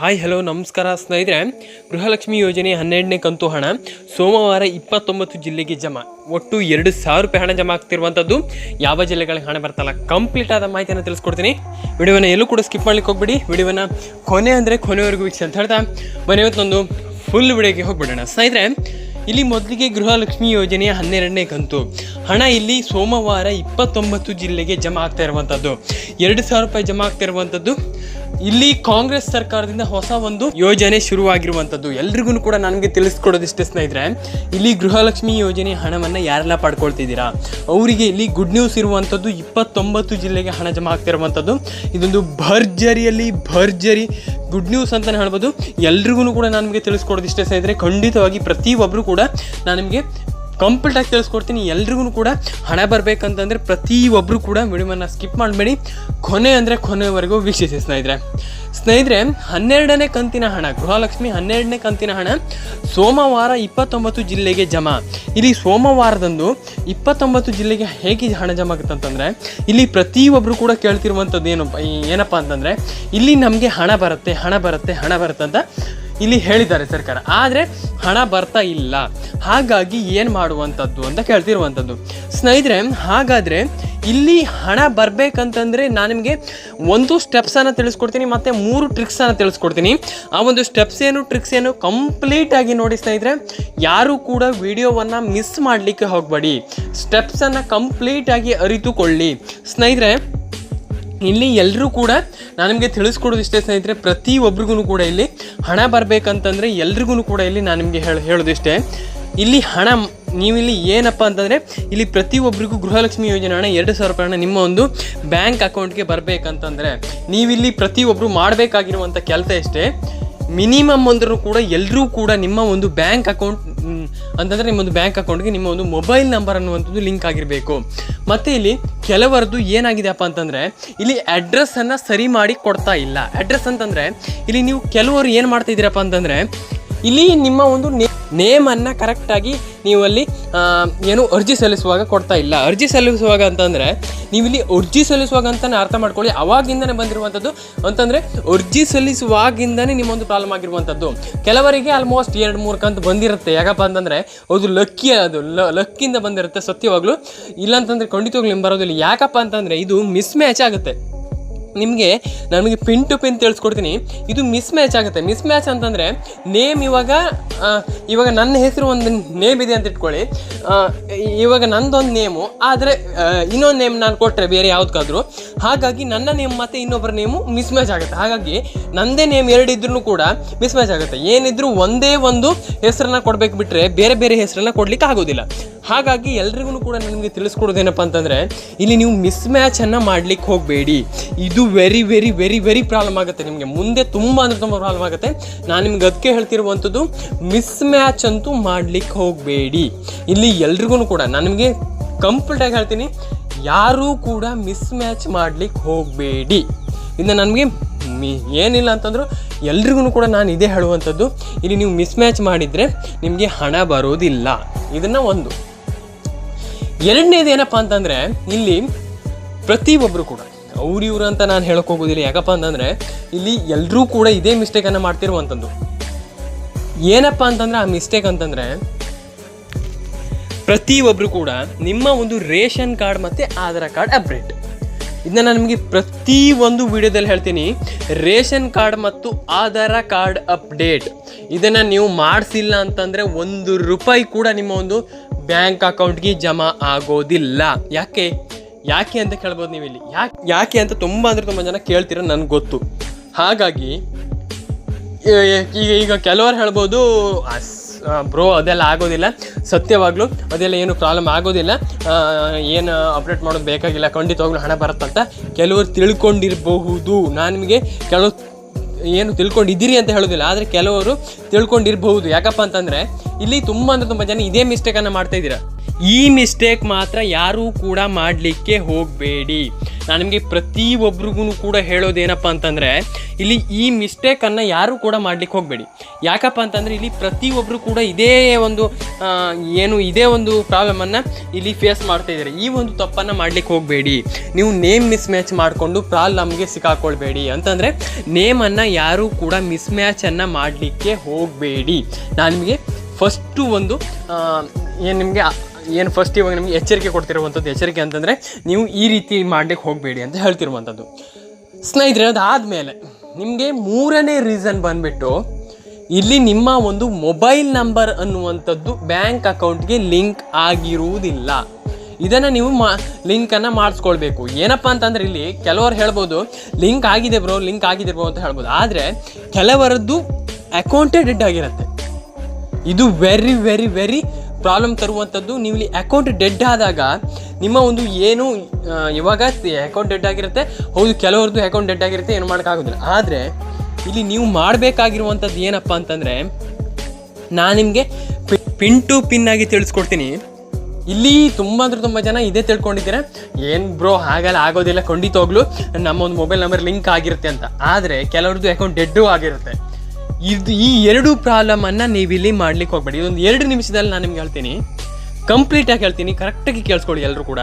Hi hello ನಮಸ್ಕಾರ ಸ್ನೇಹಿತರೆ. ಗೃಹಲಕ್ಷ್ಮಿ ಯೋಜನೆ ಹನ್ನೆರಡನೇ ಕಂತು ಹಣ. ಸೋಮವಾರ ಇಪ್ಪತ್ತೊಂಬತ್ತು ಜಿಲ್ಲೆಗೆ ಜಮಾ. ಒಟ್ಟು ಎರಡು ಸಾವಿರ ರೂಪಾಯಿ ಹಣ ಜಮಾ ಆಗ್ತಿರುವಂಥದ್ದು ಯಾವ ಜಿಲ್ಲೆಗಳಿಗೆ ಹಣ ಬರ್ತಲ್ಲ ಕಂಪ್ಲೀಟ್ ಆದ ಮಾಹಿತಿಯನ್ನು ತಿಳಿಸ್ಕೊಡ್ತೀನಿ. ವಿಡಿಯೋನ ಎಲ್ಲೂ ಕೂಡ ಸ್ಕಿಪ್ ಮಾಡ್ಲಿಕ್ಕೆ ಹೋಗ್ಬಿಡಿ. ವಿಡಿಯೋನ ಕೊನೆ ಅಂದರೆ ಕೊನೆವರೆಗೂ ವೀಕ್ಷ ಅಂತ ಹೇಳ್ತಾ. ಇವತ್ತೊಂದು ಫುಲ್ ವಿಡಿಯೋಗೆ ಹೋಗ್ಬಿಡೋಣ. ಸ್ನೇಹಿತರೆ, ಇಲ್ಲಿ ಮೊದಲಿಗೆ ಗೃಹಲಕ್ಷ್ಮಿ ಯೋಜನೆಯ ಹನ್ನೆರಡನೇ ಕಂತು. ಹಣ ಇಲ್ಲಿ ಸೋಮವಾರ ಇಪ್ಪತ್ತೊಂಬತ್ತು ಜಿಲ್ಲೆಗೆ ಜಮಾ ಆಗ್ತಾ ಇರುವಂಥದ್ದು ಎರಡು ಸಾವಿರ ರೂಪಾಯಿ ಜಮಾ ಆಗ್ತಾ ಇರುವಂಥದ್ದು ಇಲ್ಲಿ ಕಾಂಗ್ರೆಸ್ ಸರ್ಕಾರದಿಂದ ಹೊಸ ಒಂದು ಯೋಜನೆ ಶುರುವಾಗಿರುವಂತದ್ದು. ಎಲ್ರಿಗೂ ಕೂಡ ನನಗೆ ತಿಳಿಸ್ಕೊಡೋದಿಷ್ಟೇ ಸ್ನೇಹಿತರೆ, ಇಲ್ಲಿ ಗೃಹಲಕ್ಷ್ಮಿ ಯೋಜನೆ ಹಣವನ್ನು ಯಾರೆಲ್ಲ ಪಡ್ಕೊಳ್ತಿದ್ದೀರಾ? ಅವರಿಗೆ ಇಲ್ಲಿ ಗುಡ್ ನ್ಯೂಸ್ ಇರುವಂಥದ್ದು ಇಪ್ಪತ್ತೊಂಬತ್ತು ಜಿಲ್ಲೆಗೆ ಹಣ ಜಮಾ ಆಗ್ತಿರುವಂಥದ್ದು ಇದೊಂದು ಭರ್ಜರಿಯಲ್ಲಿ ಭರ್ಜರಿ ಗುಡ್ ನ್ಯೂಸ್ ಅಂತಲೇ ಹೇಳ್ಬೋದು. ಎಲ್ರಿಗೂ ಕೂಡ ನಾನು ನಿಮಗೆ ತಿಳಿಸ್ಕೊಡೋದಿಷ್ಟೇ ಸ್ನೇಹಿತರೆ, ಖಂಡಿತವಾಗಿ ಪ್ರತಿಯೊಬ್ಬರು ಕೂಡ ನಾನು ನಿಮಗೆ ಕಂಪ್ಲೀಟಾಗಿ ತಿಳಿಸ್ಕೊಡ್ತೀನಿ. ಎಲ್ರಿಗೂ ಕೂಡ ಹಣ ಬರಬೇಕಂತಂದರೆ ಪ್ರತಿಯೊಬ್ಬರು ಕೂಡ ವಿಡಿಯೋವನ್ನು ಸ್ಕಿಪ್ ಮಾಡಬೇಡಿ. ಕೊನೆ ಅಂದರೆ ಕೊನೆವರೆಗೂ ವೀಕ್ಷಿಸಿ ಸ್ನೇಹಿತರೆ. ಸ್ನೇಹಿತರೆ, ಹನ್ನೆರಡನೇ ಕಂತಿನ ಹಣ, ಗೃಹಲಕ್ಷ್ಮಿ ಹನ್ನೆರಡನೇ ಕಂತಿನ ಹಣ ಸೋಮವಾರ ಇಪ್ಪತ್ತೊಂಬತ್ತು ಜಿಲ್ಲೆಗೆ ಜಮಾ. ಇಲ್ಲಿ ಸೋಮವಾರದಂದು ಇಪ್ಪತ್ತೊಂಬತ್ತು ಜಿಲ್ಲೆಗೆ ಹೇಗೆ ಹಣ ಜಮಾ ಆಗುತ್ತೆ ಅಂತಂದರೆ, ಇಲ್ಲಿ ಪ್ರತಿಯೊಬ್ಬರು ಕೂಡ ಕೇಳ್ತಿರುವಂಥದ್ದು ಏನು, ಏನಪ್ಪ ಅಂತಂದರೆ, ಇಲ್ಲಿ ನಮಗೆ ಹಣ ಬರುತ್ತೆ ಹಣ ಬರುತ್ತೆ ಹಣ ಬರುತ್ತೆ ಅಂತ ಇಲ್ಲಿ ಹೇಳಿದ್ದಾರೆ ಸರ್ಕಾರ. ಆದರೆ ಹಣ ಬರ್ತಾ ಇಲ್ಲ. ಹಾಗಾಗಿ ಏನು ಮಾಡುವಂಥದ್ದು ಅಂತ ಕೇಳ್ತಿರುವಂಥದ್ದು. ಸ್ನೇಹಿತರೆ, ಹಾಗಾದರೆ ಇಲ್ಲಿ ಹಣ ಬರಬೇಕಂತಂದರೆ ನಾನು ನಿಮಗೆ ಒಂದು ಸ್ಟೆಪ್ಸನ್ನು ತಿಳಿಸ್ಕೊಡ್ತೀನಿ, ಮತ್ತು ಮೂರು ಟ್ರಿಕ್ಸನ್ನು ತಿಳಿಸ್ಕೊಡ್ತೀನಿ. ಆ ಒಂದು ಸ್ಟೆಪ್ಸ್ ಏನು ಟ್ರಿಕ್ಸ್ ಏನು ಕಂಪ್ಲೀಟಾಗಿ ನೋಡಿ ಸ್ನೇಹಿತರೆ, ಯಾರೂ ಕೂಡ ವಿಡಿಯೋವನ್ನು ಮಿಸ್ ಮಾಡಲಿಕ್ಕೆ ಹೋಗಬೇಡಿ. ಸ್ಟೆಪ್ಸನ್ನು ಕಂಪ್ಲೀಟಾಗಿ ಅರಿತುಕೊಳ್ಳಿ. ಸ್ನೇಹಿತರೆ ಇಲ್ಲಿ ಎಲ್ಲರೂ ಕೂಡ ನಾನು ನಿಮಗೆ ತಿಳಿಸ್ಕೊಡೋದು ಇಷ್ಟೇ ಸ್ನೇಹಿತರೆ ಪ್ರತಿಯೊಬ್ಬರಿಗೂ ಕೂಡ ಇಲ್ಲಿ ಹಣ ಬರಬೇಕಂತಂದರೆ ಎಲ್ರಿಗೂ ಕೂಡ ಇಲ್ಲಿ ನಾನು ನಿಮಗೆ ಹೇಳಿ ಹೇಳೋದಿಷ್ಟೇ ಇಲ್ಲಿ ಹಣ ನೀವಿಲ್ಲಿ ಏನಪ್ಪ ಅಂತಂದರೆ, ಇಲ್ಲಿ ಪ್ರತಿಯೊಬ್ಬರಿಗೂ ಗೃಹಲಕ್ಷ್ಮಿ ಯೋಜನೆ ಹಣ ಎರಡು ಸಾವಿರ ರೂಪಾಯಿ ಹಣ ನಿಮ್ಮ ಒಂದು ಬ್ಯಾಂಕ್ ಅಕೌಂಟ್ಗೆ ಬರಬೇಕಂತಂದರೆ, ನೀವಿಲ್ಲಿ ಪ್ರತಿಯೊಬ್ಬರು ಮಾಡಬೇಕಾಗಿರುವಂಥ ಕೆಲಸ ಇಷ್ಟೇ ಮಿನಿಮಮ್ ಅಂದರೂ ಕೂಡ ಎಲ್ಲರೂ ಕೂಡ ನಿಮ್ಮ ಒಂದು ಬ್ಯಾಂಕ್ ಅಕೌಂಟ್ ಅಂತಂದರೆ ನಿಮ್ಮೊಂದು ಬ್ಯಾಂಕ್ ಅಕೌಂಟ್ಗೆ ನಿಮ್ಮ ಒಂದು ಮೊಬೈಲ್ ನಂಬರ್ ಅನ್ನುವಂಥದ್ದು ಲಿಂಕ್ ಆಗಿರಬೇಕು. ಮತ್ತು ಇಲ್ಲಿ ಕೆಲವರದ್ದು ಏನಾಗಿದೆಯಪ್ಪ ಅಂತಂದರೆ, ಇಲ್ಲಿ ಅಡ್ರೆಸ್ಸನ್ನು ಸರಿ ಮಾಡಿ ಕೊಡ್ತಾ ಇಲ್ಲ. ಅಡ್ರೆಸ್ ಅಂತಂದರೆ, ಇಲ್ಲಿ ನೀವು ಕೆಲವರು ಏನು ಮಾಡ್ತಾ ಇದ್ದೀರಪ್ಪ ಅಂತಂದರೆ, ಇಲ್ಲಿ ನಿಮ್ಮ ಒಂದು ನೇಮನ್ನು ಕರೆಕ್ಟಾಗಿ ನೀವು ಅಲ್ಲಿ ಏನು ಅರ್ಜಿ ಸಲ್ಲಿಸುವಾಗ ಕೊಡ್ತಾ ಇಲ್ಲ. ಅರ್ಜಿ ಸಲ್ಲಿಸುವಾಗ ಅಂತಂದರೆ ನೀವು ಇಲ್ಲಿ ಅರ್ಜಿ ಸಲ್ಲಿಸುವಾಗ ಅಂತಾನೆ ಅರ್ಥ ಮಾಡ್ಕೊಳ್ಳಿ. ಅವಾಗಿಂದನೇ ಬಂದಿರುವಂಥದ್ದು ಅಂತಂದರೆ ಅರ್ಜಿ ಸಲ್ಲಿಸುವಾಗಿಂದನೇ ನಿಮ್ಮೊಂದು ಪ್ರಾಬ್ಲಮ್ ಆಗಿರುವಂಥದ್ದು. ಕೆಲವರಿಗೆ ಆಲ್ಮೋಸ್ಟ್ ಎರಡು ಮೂರು ಕಂತು ಬಂದಿರುತ್ತೆ. ಯಾಕಪ್ಪ ಅಂತಂದರೆ ಅದು ಲಕ್ಕಿ ಅದು ಲಕ್ಕಿಂದ ಬಂದಿರುತ್ತೆ ಸತ್ಯವಾಗ್ಲೂ. ಇಲ್ಲಾಂತಂದರೆ ಖಂಡಿತವಾಗ್ಲೂ ಬರೋದಿಲ್ಲ ಯಾಕಪ್ಪ ಅಂತಂದರೆ ಇದು ಮಿಸ್ ಮ್ಯಾಚ್ ಆಗುತ್ತೆ. ನಿಮಗೆ ನನಗೆ ಪಿನ್ ಟು ಪಿನ್ ತಿಳಿಸ್ಕೊಡ್ತೀನಿ. ಇದು ಮಿಸ್ ಮ್ಯಾಚ್ ಆಗುತ್ತೆ. ಮಿಸ್ ಮ್ಯಾಚ್ ಅಂತಂದರೆ ನೇಮ್ ಇವಾಗ ಇವಾಗ ನನ್ನ ಹೆಸರು ಒಂದು ನೇಮ್ ಇದೆ ಅಂತ ಇಟ್ಕೊಳ್ಳಿ. ಇವಾಗ ನಂದೊಂದು ನೇಮು ಆದರೆ ಇನ್ನೊಂದು ನೇಮ್ ನಾನು ಕೊಟ್ಟರೆ ಬೇರೆ ಯಾವುದಕ್ಕಾದ್ರೂ ಹಾಗಾಗಿ ನನ್ನ ನೇಮ್ ಮತ್ತು ಇನ್ನೊಬ್ಬರ ನೇಮು ಮಿಸ್ ಮ್ಯಾಚ್ ಆಗುತ್ತೆ. ಹಾಗಾಗಿ ನಂದೇ ನೇಮ್ ಎರಡು ಇದ್ರೂ ಕೂಡ ಮಿಸ್ ಮ್ಯಾಚ್ ಆಗುತ್ತೆ. ಏನಿದ್ರೂ ಒಂದೇ ಒಂದು ಹೆಸರನ್ನ ಕೊಡ್ಬೇಕು ಬಿಟ್ಟರೆ ಬೇರೆ ಬೇರೆ ಹೆಸರನ್ನ ಕೊಡ್ಲಿಕ್ಕೆ ಆಗೋದಿಲ್ಲ. ಹಾಗಾಗಿ ಎಲ್ರಿಗೂ ಕೂಡ ನಿಮಗೆ ತಿಳಿಸ್ಕೊಡೋದೇನಪ್ಪ ಅಂತಂದರೆ, ಇಲ್ಲಿ ನೀವು ಮಿಸ್ ಮ್ಯಾಚನ್ನು ಮಾಡ್ಲಿಕ್ಕೆ ಹೋಗಬೇಡಿ. ಇದು very very very very problem ಆಗುತ್ತೆ ನಿಮಗೆ. ಮುಂದೆ ತುಂಬ ಅಂದರೆ ತುಂಬ ಪ್ರಾಬ್ಲಮ್ ಆಗುತ್ತೆ. ನಾನು ನಿಮ್ಗೆ ಅದಕ್ಕೆ ಹೇಳ್ತಿರುವಂಥದ್ದು ಮಿಸ್ ಮ್ಯಾಚ್ ಅಂತೂ ಮಾಡ್ಲಿಕ್ಕೆ ಹೋಗಬೇಡಿ. ಇಲ್ಲಿ ಎಲ್ರಿಗೂ ಕೂಡ ನಾನು ನಿಮಗೆ ಕಂಪ್ಲೀಟಾಗಿ ಹೇಳ್ತೀನಿ, ಯಾರೂ ಕೂಡ ಮಿಸ್ ಮ್ಯಾಚ್ ಮಾಡ್ಲಿಕ್ಕೆ ಹೋಗಬೇಡಿ. ಇನ್ನು ನನಗೆ ಮಿ, ಏನಿಲ್ಲ ಅಂತಂದರೂ ಎಲ್ರಿಗೂ ಕೂಡ ನಾನು ಇದೇ ಹೇಳುವಂಥದ್ದು, ಇಲ್ಲಿ ನೀವು ಮಿಸ್ ಮ್ಯಾಚ್ ಮಾಡಿದರೆ ನಿಮಗೆ ಹಣ ಬರೋದಿಲ್ಲ. ಇದನ್ನು ಒಂದು. ಎರಡನೇದು ಏನಪ್ಪ ಅಂತಂದರೆ, ಇಲ್ಲಿ ಪ್ರತಿಯೊಬ್ಬರು ಕೂಡ, ಅವ್ರು ಇವ್ರು ಅಂತ ನಾನು ಹೇಳಕ್ಕೆ ಹೋಗೋದಿಲ್ಲ, ಯಾಕಪ್ಪ ಅಂತಂದರೆ, ಇಲ್ಲಿ ಎಲ್ಲರೂ ಕೂಡ ಇದೇ ಮಿಸ್ಟೇಕನ್ನು ಮಾಡ್ತಿರುವಂಥದ್ದು ಏನಪ್ಪ ಅಂತಂದರೆ, ಆ ಮಿಸ್ಟೇಕ್ ಅಂತಂದರೆ ಪ್ರತಿಯೊಬ್ಬರು ಕೂಡ ನಿಮ್ಮ ಒಂದು ರೇಷನ್ ಕಾರ್ಡ್ ಮತ್ತು ಆಧಾರ್ ಕಾರ್ಡ್ ಅಪ್ಡೇಟ್ ಇದನ್ನ ನಾನು ನಿಮಗೆ ಪ್ರತಿ ಒಂದು ವಿಡಿಯೋದಲ್ಲಿ ಹೇಳ್ತೀನಿ, ರೇಷನ್ ಕಾರ್ಡ್ ಮತ್ತು ಆಧಾರ ಕಾರ್ಡ್ ಅಪ್ಡೇಟ್ ಇದನ್ನು ನೀವು ಮಾಡಿಸಿಲ್ಲ ಅಂತಂದರೆ ಒಂದು ರೂಪಾಯಿ ಕೂಡ ನಿಮ್ಮ ಒಂದು ಬ್ಯಾಂಕ್ ಅಕೌಂಟ್ಗೆ ಜಮಾ ಆಗೋದಿಲ್ಲ. ಯಾಕೆ? ಯಾಕೆ ಅಂತ ಕೇಳ್ಬೋದು ನೀವು ಇಲ್ಲಿ ಯಾಕೆ ಯಾಕೆ ಅಂತ ತುಂಬ ಅಂದರೆ ತುಂಬ ಜನ ಕೇಳ್ತೀರ ನನಗೆ ಗೊತ್ತು. ಹಾಗಾಗಿ ಈಗ ಈಗ ಕೆಲವರು ಹೇಳ್ಬೋದು ಬ್ರೋ, ಅದೆಲ್ಲ ಆಗೋದಿಲ್ಲ. ಸತ್ಯವಾಗ್ಲೂ ಅದೆಲ್ಲ ಏನು ಪ್ರಾಬ್ಲಮ್ ಆಗೋದಿಲ್ಲ. ಏನು ಅಪ್ಡೇಟ್ ಮಾಡೋದು ಬೇಕಾಗಿಲ್ಲ. ಖಂಡಿತವಾಗ್ಲೂ ಹಣ ಬರುತ್ತಂತ ಕೆಲವರು ತಿಳ್ಕೊಂಡಿರಬಹುದು. ನಾನು ನಿಮಗೆ ಕೆಲವು ಏನು ತಿಳ್ಕೊಂಡಿದ್ದೀರಿ ಅಂತ ಹೇಳೋದಿಲ್ಲ. ಆದರೆ ಕೆಲವರು ತಿಳ್ಕೊಂಡಿರಬಹುದು. ಯಾಕಪ್ಪ ಅಂತಂದರೆ, ಇಲ್ಲಿ ತುಂಬ ಅಂದರೆ ತುಂಬ ಜನ ಇದೇ ಮಿಸ್ಟೇಕನ್ನು ಮಾಡ್ತಾ ಇದ್ದೀರಾ? ಈ ಮಿಸ್ಟೇಕ್ ಮಾತ್ರ ಯಾರೂ ಕೂಡ ಮಾಡಲಿಕ್ಕೆ ಹೋಗಬೇಡಿ. ನಾನು ನಿಮಗೆ ಪ್ರತಿಯೊಬ್ಬರಿಗೂ ಕೂಡ ಹೇಳೋದೇನಪ್ಪ ಅಂತಂದರೆ, ಇಲ್ಲಿ ಈ ಮಿಸ್ಟೇಕನ್ನು ಯಾರೂ ಕೂಡ ಮಾಡಲಿಕ್ಕೆ ಹೋಗಬೇಡಿ. ಯಾಕಪ್ಪ ಅಂತಂದರೆ ಇಲ್ಲಿ ಪ್ರತಿಯೊಬ್ಬರು ಕೂಡ ಇದೇ ಒಂದು ಏನು ಇದೇ ಒಂದು ಪ್ರಾಬ್ಲಮನ್ನು ಇಲ್ಲಿ ಫೇಸ್ ಮಾಡ್ತಾ ಇದ್ದಾರೆ. ಈ ಒಂದು ತಪ್ಪನ್ನು ಮಾಡಲಿಕ್ಕೆ ಹೋಗಬೇಡಿ. ನೀವು ನೇಮ್ ಮಿಸ್ ಮ್ಯಾಚ್ ಮಾಡಿಕೊಂಡು ಪ್ರಾಬ್ಲಮ್ಗೆ ಸಿಕ್ಕಾಕೊಳ್ಬೇಡಿ. ಅಂತಂದರೆ ನೇಮನ್ನು ಯಾರೂ ಕೂಡ ಮಿಸ್ ಮ್ಯಾಚನ್ನು ಮಾಡಲಿಕ್ಕೆ ಹೋಗಬೇಡಿ. ನಾನು ನಿಮಗೆ ಫಸ್ಟು ಒಂದು ಏನು ನಿಮಗೆ ಏನು ಫಸ್ಟ್ ಇವಾಗ ನಿಮಗೆ ಎಚ್ಚರಿಕೆ ಕೊಡ್ತಿರುವಂಥದ್ದು ಎಚ್ಚರಿಕೆ ಅಂತಂದರೆ ನೀವು ಈ ರೀತಿ ಮಾಡಲಿಕ್ಕೆ ಹೋಗಬೇಡಿ ಅಂತ ಹೇಳ್ತಿರುವಂಥದ್ದು. ಸ್ನೇಹಿತರೆ, ಅದಾದಮೇಲೆ ನಿಮಗೆ ಮೂರನೇ ರೀಸನ್ ಬಂದುಬಿಟ್ಟು ಇಲ್ಲಿ ನಿಮ್ಮ ಒಂದು ಮೊಬೈಲ್ ನಂಬರ್ ಅನ್ನುವಂಥದ್ದು ಬ್ಯಾಂಕ್ ಅಕೌಂಟ್ಗೆ ಲಿಂಕ್ ಆಗಿರುವುದಿಲ್ಲ. ಇದನ್ನು ನೀವು ಮಾ ಲಿಂಕನ್ನು ಮಾಡಿಸ್ಕೊಳ್ಬೇಕು. ಏನಪ್ಪ ಅಂತಂದ್ರೆ ಇಲ್ಲಿ ಕೆಲವರು ಹೇಳ್ಬೋದು ಲಿಂಕ್ ಆಗಿದೆ ಬ್ರೋ ಲಿಂಕ್ ಆಗಿದೆ ಬ್ರೋ ಅಂತ ಹೇಳ್ಬೋದು. ಆದರೆ ಕೆಲವರದ್ದು ಅಕೌಂಟೇ ಡೆಡ್ ಆಗಿರುತ್ತೆ. ಇದು ವೆರಿ ವೆರಿ ವೆರಿ ಪ್ರಾಬ್ಲಮ್ ತರುವಂಥದ್ದು ನೀವು ಇಲ್ಲಿ ಅಕೌಂಟ್ ಡೆಡ್ ಆದಾಗ ನಿಮ್ಮ ಒಂದು ಏನು ಇವಾಗ ಅಕೌಂಟ್ ಡೆಡ್ ಆಗಿರುತ್ತೆ, ಹೌದು, ಕೆಲವ್ರದ್ದು ಅಕೌಂಟ್ ಡೆಡ್ ಆಗಿರುತ್ತೆ, ಏನು ಮಾಡೋಕ್ಕಾಗೋದಿಲ್ಲ ಆದರೆ, ಇಲ್ಲಿ ನೀವು ಮಾಡಬೇಕಾಗಿರುವಂಥದ್ದು ಏನಪ್ಪ ಅಂತಂದರೆ, ನಾನು ನಿಮಗೆ ಪಿನ್ ಟು ಪಿನ್ ಆಗಿ ತಿಳಿಸ್ಕೊಡ್ತೀನಿ. ಇಲ್ಲಿ ತುಂಬ ಅಂದ್ರೆ ತುಂಬ ಜನ ಇದೇ ತಿಳ್ಕೊಂಡಿದ್ದೀರಾ, ಏನು ಬ್ರೋ ಆಗಲ್ಲ ಆಗೋದಿಲ್ಲ ಖಂಡಿತವಾಗ್ಲೂ ನಮ್ಮ ಒಂದು ಮೊಬೈಲ್ ನಂಬರ್ ಲಿಂಕ್ ಆಗಿರುತ್ತೆ ಅಂತ. ಆದರೆ, ಕೆಲವ್ರದ್ದು ಅಕೌಂಟ್ ಡೆಡ್ಡು ಆಗಿರುತ್ತೆ. ಇದು ಈ ಎರಡು ಪ್ರಾಬ್ಲಮನ್ನು ನೀವಿಲ್ಲಿ ಮಾಡ್ಲಿಕ್ಕೆ ಹೋಗ್ಬೇಡಿ. ಇದೊಂದು ಎರಡು ನಿಮಿಷದಲ್ಲಿ ನಾನು ನಿಮ್ಗೆ ಹೇಳ್ತೀನಿ. ಕಂಪ್ಲೀಟಾಗಿ ಹೇಳ್ತೀನಿ ಕರೆಕ್ಟಾಗಿ ಕೇಳಿಸ್ಕೊಳ್ಳಿ ಎಲ್ಲರೂ ಕೂಡ.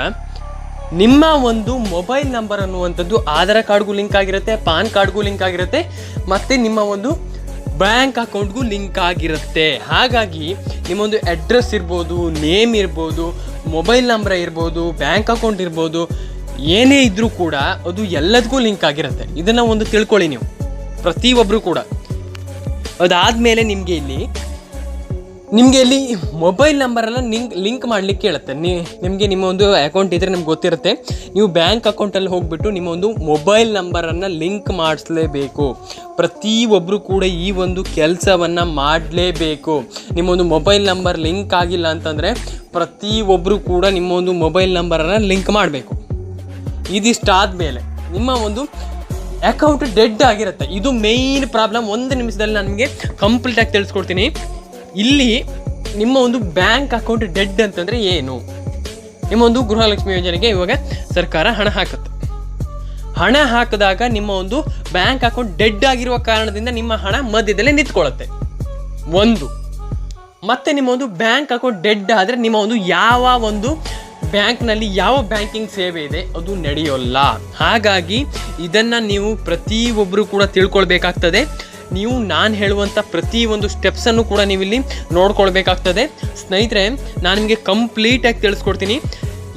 ನಿಮ್ಮ ಒಂದು ಮೊಬೈಲ್ ನಂಬರ್ ಅನ್ನುವಂಥದ್ದು ಆಧಾರ್ ಕಾರ್ಡ್ಗೂ ಲಿಂಕ್ ಆಗಿರುತ್ತೆ, ಪಾನ್ ಕಾರ್ಡ್ಗೂ ಲಿಂಕ್ ಆಗಿರುತ್ತೆ, ಮತ್ತು ನಿಮ್ಮ ಒಂದು ಬ್ಯಾಂಕ್ ಅಕೌಂಟ್ಗೂ ಲಿಂಕ್ ಆಗಿರುತ್ತೆ. ಹಾಗಾಗಿ ನಿಮ್ಮೊಂದು ಅಡ್ರೆಸ್ ಇರ್ಬೋದು ನೇಮ್ ಇರ್ಬೋದು ಮೊಬೈಲ್ ನಂಬರ್ ಇರ್ಬೋದು ಬ್ಯಾಂಕ್ ಅಕೌಂಟ್ ಇರ್ಬೋದು, ಏನೇ ಇದ್ದರೂ ಕೂಡ ಅದು ಎಲ್ಲದಕ್ಕೂ ಲಿಂಕ್ ಆಗಿರುತ್ತೆ. ಇದನ್ನು ಒಂದು ತಿಳ್ಕೊಳ್ಳಿ ನೀವು ಪ್ರತಿಯೊಬ್ಬರು ಕೂಡ. ಅದಾದಮೇಲೆ ನಿಮಗೆ ಇಲ್ಲಿ ನಿಮಗೆ ಇಲ್ಲಿ ಮೊಬೈಲ್ ನಂಬರನ್ನು ಲಿಂಕ್ ಲಿಂಕ್ ಮಾಡಲಿಕ್ಕೆ ಹೇಳುತ್ತೆ ನೀ, ನಿಮಗೆ ನಿಮ್ಮ ಒಂದು ಅಕೌಂಟ್ ಇದ್ದರೆ ನಿಮ್ಗೆ ಗೊತ್ತಿರುತ್ತೆ. ನೀವು ಬ್ಯಾಂಕ್ ಅಕೌಂಟಲ್ಲಿ ಹೋಗಿಬಿಟ್ಟು ನಿಮ್ಮ ಒಂದು ಮೊಬೈಲ್ ನಂಬರನ್ನು ಲಿಂಕ್ ಮಾಡಿಸ್ಲೇಬೇಕು. ಪ್ರತಿಯೊಬ್ಬರು ಕೂಡ ಈ ಒಂದು ಕೆಲಸವನ್ನು ಮಾಡಲೇಬೇಕು. ನಿಮ್ಮೊಂದು ಮೊಬೈಲ್ ನಂಬರ್ ಲಿಂಕ್ ಆಗಿಲ್ಲ ಅಂತಂದರೆ ಪ್ರತಿಯೊಬ್ಬರು ಕೂಡ ನಿಮ್ಮ ಒಂದು ಮೊಬೈಲ್ ನಂಬರನ್ನು ಲಿಂಕ್ ಮಾಡಬೇಕು. ಇದಿಷ್ಟಾದ ಮೇಲೆ ನಿಮ್ಮ ಒಂದು ಅಕೌಂಟ್ ಡೆಡ್ ಆಗಿರುತ್ತೆ. ಇದು ಮೇಯ್ನ್ ಪ್ರಾಬ್ಲಮ್ ಒಂದು ನಿಮಿಷದಲ್ಲಿ ನನಗೆ ಕಂಪ್ಲೀಟಾಗಿ ತಿಳಿಸ್ಕೊಡ್ತೀನಿ. ಇಲ್ಲಿ ನಿಮ್ಮ ಒಂದು ಬ್ಯಾಂಕ್ ಅಕೌಂಟ್ ಡೆಡ್ ಅಂತಂದರೆ ಏನು? ನಿಮ್ಮ ಒಂದು ಗೃಹಲಕ್ಷ್ಮಿ ಯೋಜನೆಗೆ ಇವಾಗ ಸರ್ಕಾರ ಹಣ ಹಾಕುತ್ತೆ. ಹಣ ಹಾಕಿದಾಗ ನಿಮ್ಮ ಒಂದು ಬ್ಯಾಂಕ್ ಅಕೌಂಟ್ ಡೆಡ್ ಆಗಿರುವ ಕಾರಣದಿಂದ ನಿಮ್ಮ ಹಣ ಮಧ್ಯದಲ್ಲೇ ನಿಂತ್ಕೊಳ್ಳುತ್ತೆ. ಒಂದು. ಮತ್ತೆ ನಿಮ್ಮ ಒಂದು ಬ್ಯಾಂಕ್ ಅಕೌಂಟ್ ಡೆಡ್ ಆದರೆ ನಿಮ್ಮ ಒಂದು ಯಾವ ಒಂದು ಬ್ಯಾಂಕ್ನಲ್ಲಿ ಯಾವ ಬ್ಯಾಂಕಿಂಗ್ ಸೇವೆ ಇದೆ, ಅದು ನಡೆಯೋಲ್ಲ. ಹಾಗಾಗಿ ಇದನ್ನು ನೀವು ಪ್ರತಿಯೊಬ್ಬರು ಕೂಡ ತಿಳ್ಕೊಳ್ಬೇಕಾಗ್ತದೆ. ನೀವು ನಾನು ಹೇಳುವಂಥ ಪ್ರತಿಯೊಂದು ಸ್ಟೆಪ್ಸನ್ನು ಕೂಡ ನೀವಿಲ್ಲಿ ನೋಡ್ಕೊಳ್ಬೇಕಾಗ್ತದೆ. ಸ್ನೇಹಿತರೆ, ನಾನು ನಿಮಗೆ ಕಂಪ್ಲೀಟಾಗಿ ತಿಳಿಸ್ಕೊಡ್ತೀನಿ.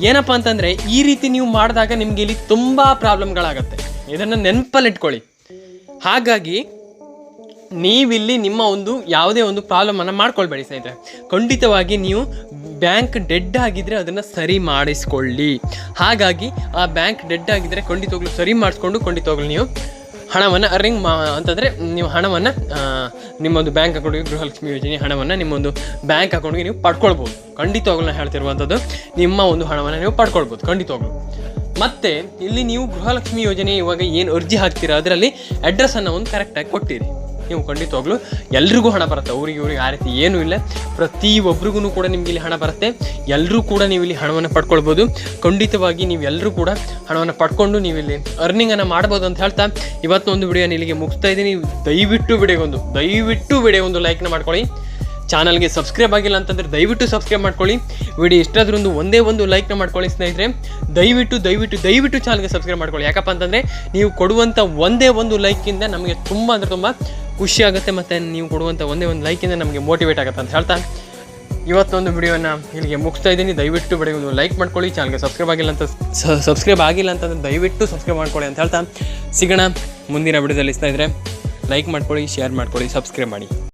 ಏನಪ್ಪ ಅಂತಂದರೆ, ಈ ರೀತಿ ನೀವು ಮಾಡಿದಾಗ ನಿಮಗೆ ಇಲ್ಲಿ ತುಂಬ ಪ್ರಾಬ್ಲಮ್ಗಳಾಗತ್ತೆ. ಇದನ್ನು ನೆನಪಲ್ಲಿಟ್ಕೊಳ್ಳಿ. ಹಾಗಾಗಿ ನೀವಿಲ್ಲಿ ನಿಮ್ಮ ಒಂದು ಯಾವುದೇ ಒಂದು ಪ್ರಾಬ್ಲಮನ್ನು ಮಾಡ್ಕೊಳ್ಬೇಡಿ ಸ್ನೇಹಿತರೆ. ಖಂಡಿತವಾಗಿ ನೀವು ಬ್ಯಾಂಕ್ ಡೆಡ್ ಆಗಿದ್ದರೆ ಅದನ್ನು ಸರಿ ಮಾಡಿಸ್ಕೊಳ್ಳಿ. ಹಾಗಾಗಿ ಆ ಬ್ಯಾಂಕ್ ಡೆಡ್ ಆಗಿದ್ದರೆ ಖಂಡಿತವಾಗ್ಲೂ ಸರಿ ಮಾಡಿಸ್ಕೊಂಡು ಖಂಡಿತವಾಗ್ಲೂ ನೀವು ಹಣವನ್ನು ಅರ್ನಿಂಗ್ ಮಾ ಅಂತಂದರೆ ನೀವು ಹಣವನ್ನು ನಿಮ್ಮೊಂದು ಬ್ಯಾಂಕ್ ಅಕೌಂಟ್ಗೆ ಗೃಹಲಕ್ಷ್ಮಿ ಯೋಜನೆ ಹಣವನ್ನು ನಿಮ್ಮೊಂದು ಬ್ಯಾಂಕ್ ಅಕೌಂಟ್ಗೆ ನೀವು ಪಡ್ಕೊಳ್ಬೋದು. ಖಂಡಿತವಾಗ್ಲೂ ನಾನು ಹೇಳ್ತಿರುವಂಥದ್ದು, ನಿಮ್ಮ ಒಂದು ಹಣವನ್ನು ನೀವು ಪಡ್ಕೊಳ್ಬೋದು. ಖಂಡಿತವಾಗ್ಲೂ ಮತ್ತು ಇಲ್ಲಿ ನೀವು ಗೃಹಲಕ್ಷ್ಮಿ ಯೋಜನೆ ಇವಾಗ ಏನು ಅರ್ಜಿ ಹಾಕ್ತೀರಾ? ಅದರಲ್ಲಿ ಅಡ್ರೆಸ್ಸನ್ನು ಒಂದು ಕರೆಕ್ಟಾಗಿ ಕೊಟ್ಟಿರಿ. ನೀವು ಖಂಡಿತವಾಗ್ಲೂ ಎಲ್ರಿಗೂ ಹಣ ಬರುತ್ತೆ. ಅವ್ರಿಗೆ ಇವ್ರಿಗೆ ಆ ರೀತಿ ಏನೂ ಇಲ್ಲ. ಪ್ರತಿ ಒಬ್ರಿಗೂ ಕೂಡ ನಿಮ್ಗೆ ಇಲ್ಲಿ ಹಣ ಬರುತ್ತೆ. ಎಲ್ಲರೂ ಕೂಡ ನೀವು ಇಲ್ಲಿ ಹಣವನ್ನು ಪಡ್ಕೊಳ್ಬೋದು. ಖಂಡಿತವಾಗಿ ನೀವು ಎಲ್ಲರೂ ಕೂಡ ಹಣವನ್ನು ಪಡ್ಕೊಂಡು ನೀವು ಇಲ್ಲಿ ಅರ್ನಿಂಗನ್ನು ಮಾಡ್ಬೋದು ಅಂತ ಹೇಳ್ತಾ ಇವತ್ತೊಂದು ವಿಡಿಯೋನ ಇಲ್ಲಿಗೆ ಮುಗಿಸ್ತಾ ಇದ್ದೀನಿ. ದಯವಿಟ್ಟು ವಿಡಿಯೋಗೊಂದು ದಯವಿಟ್ಟು ವಿಡಿಯೋಗೊಂದು ಲೈಕ್ನ ಮಾಡ್ಕೊಳ್ಳಿ. ಚಾನಲ್ಗೆ ಸಬ್ಸ್ಕ್ರೈಬ್ ಆಗಿಲ್ಲ ಅಂತಂದರೆ ದಯವಿಟ್ಟು ಸಬ್ಸ್ಕ್ರೈಬ್ ಮಾಡ್ಕೊಳ್ಳಿ. ವಿಡಿಯೋ ಇಷ್ಟಾದ್ರೂ ಒಂದೇ ಒಂದು ಲೈಕ್ನ ಮಾಡ್ಕೊಳ್ಳಿ ಸ್ನೇಹಿತರೆ. ದಯವಿಟ್ಟು ದಯವಿಟ್ಟು ದಯವಿಟ್ಟು ಚಾನಲ್ಗೆ ಸಬ್ಸ್ಕ್ರೈಬ್ ಮಾಡ್ಕೊಳ್ಳಿ. ಯಾಕಪ್ಪ ಅಂತಂದರೆ ನೀವು ಕೊಡುವಂಥ ಒಂದೇ ಒಂದು ಲೈಕಿಂದ ನಮಗೆ ತುಂಬ ಅಂದರೆ ತುಂಬ ಖುಷಿ ಆಗುತ್ತೆ ಮತ್ತು ನೀವು ಕೊಡುವಂಥ ಒಂದೇ ಒಂದು ಲೈಕಿಂದ ನಮಗೆ ಮೋಟಿವೇಟ್ ಆಗುತ್ತೆ ಅಂತ ಹೇಳ್ತಾ. ಇವತ್ತೊಂದು ವಿಡಿಯೋನ ಇಲ್ಲಿಗೆ ಮುಗಿಸ್ತಾ ಇದ್ದೀನಿ. ದಯವಿಟ್ಟು ಬೆಳಗ್ಗೆ ಒಂದು ಲೈಕ್ ಮಾಡ್ಕೊಳ್ಳಿ. ಚಾನಲ್ಗೆ ಸಬ್ಸ್ಕ್ರೈಬ್ ಆಗಿಲ್ಲ ಅಂತ ಸಬ್ಸ್ಕ್ರೈಬ್ ಆಗಿಲ್ಲ ಅಂತಂದರೆ ದಯವಿಟ್ಟು ಸಬ್ಸ್ಕ್ರೈಬ್ ಮಾಡ್ಕೊಳ್ಳಿ ಅಂತ ಹೇಳ್ತಾ. ಸಿಗೋಣ ಮುಂದಿನ ವಿಡಿಯೋದಲ್ಲಿ ಸ್ನೇಹಿತರೆ ಲೈಕ್ ಮಾಡ್ಕೊಳ್ಳಿ ಶೇರ್ ಮಾಡ್ಕೊಳ್ಳಿ ಸಬ್ಸ್ಕ್ರೈಬ್ ಮಾಡಿ.